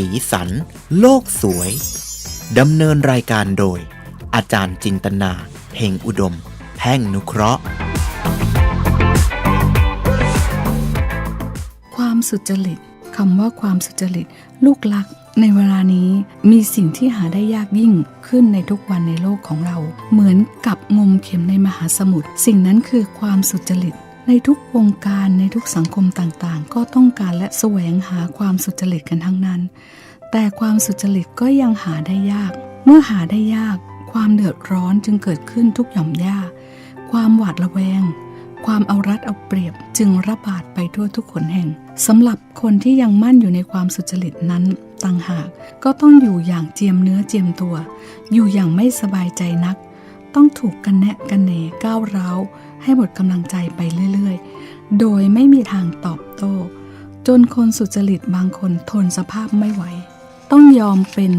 สีสัน โลกสวย ดำเนินรายการโดย อาจารย์จินตนาเฮงอุดม แพ่งนุเคราะห์ ความสุจริตคำว่าความสุจริต ลูกลักในเวลานี้มีสิ่งที่หาได้ยากยิ่งขึ้นในทุกวันในโลกของเรา เหมือนกับงมเข็มในมหาสมุทรสิ่งนั้นคือความสุจริต ในทุกวงการในทุกสังคมต่างๆ ก็ต้องการและแสวงหาความสุจริตกันทั้งนั้น แต่ความสุจริตก็ยังหาได้ยาก เมื่อหาได้ยาก ความเดือดร้อนจึงเกิดขึ้นทุกหย่อมย่า ความหวาดระแวง ความเอารัดเอาเปรียบจึงระบาดไปทั่วทุกขนแห่งสำหรับคนที่ยังมั่นอยู่ในความสุจริตนั้นต่างหากก็ต้องอยู่อย่างเจียมเนื้อเจียมตัว อยู่อย่างไม่สบายใจนัก ต้องถูกกันแนะกันแหนก้าวร้าว ให้หมดกำลังใจไปเรื่อยๆ โดยไม่มีทางตอบโต้ จนคนสุจริตบางคนทนสภาพไม่ไหว ต้องยอมเป็น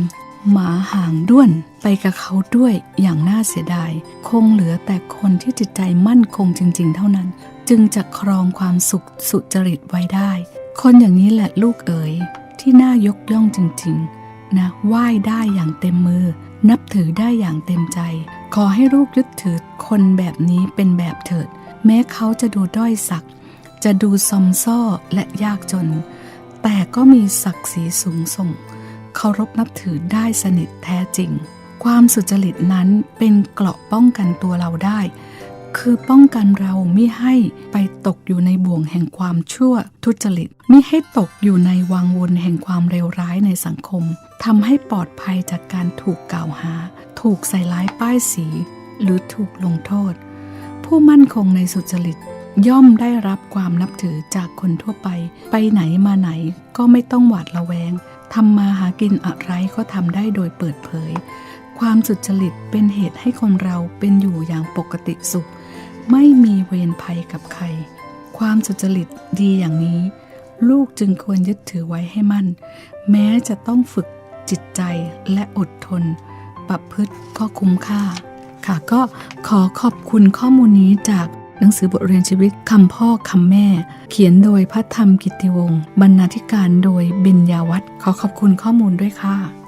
หมาห่างด้วนไปกับเขาด้วยอย่างน่าเสียดาย คงเหลือแต่คนที่จิตใจมั่นคงจริง ๆ เท่านั้น จึงจะครองความสุขสุจริตไว้ได้ คนอย่างนี้แหละลูกเอ๋ยที่น่ายกย่องจริง ๆ นะไหว้ได้อย่างเต็มมือ นับถือได้อย่างเต็มใจ ขอให้ลูกยึดถือคนแบบนี้เป็นแบบเถิด แม้เขาจะดูด้อยสักจะดูซอมซ่อและยากจน แต่ก็มีศักดิ์ศรีสูงส่ง เคารพนับถือได้สนิทแท้จริง ความสุจริตนั้นเป็นเกราะป้องกันตัวเราได้ คือป้องกันเราไม่ให้ไปตกอยู่ในบ่วงแห่งความชั่วทุจริตไม่ให้ตกอยู่ในวังวนแห่งความเลวร้ายในสังคมทำให้ปลอดภัยจากการถูกกล่าวหา ถูกใส่ร้ายป้ายสี หรือถูกลงโทษ ผู้มั่นคงในสุจริตย่อมได้รับความนับถือจากคนทั่วไป ไปไหนมาไหนก็ไม่ต้องหวาดระแวงทำมาหากินอะไรก็ทำได้โดยเปิดเผย ความสุจริตเป็นเหตุให้คนเราเป็นอยู่อย่างปกติสุข ไม่มีเวรภัยกับใคร ความสุจริตดีอย่างนี้ ลูกจึงควรยึดถือไว้ให้มั่น แม้จะต้องฝึกจิตใจและอดทน ประพฤติก็คุ้มค่า ค่ะ ก็ขอขอบคุณข้อมูลนี้จากหนังสือบทเรียนชีวิตคำพ่อคำแม่ เขียนโดยพระธรรมกิติวงศ์บรรณาธิการโดยเบญญาวัฒน์ขอขอบคุณข้อมูลด้วยค่ะ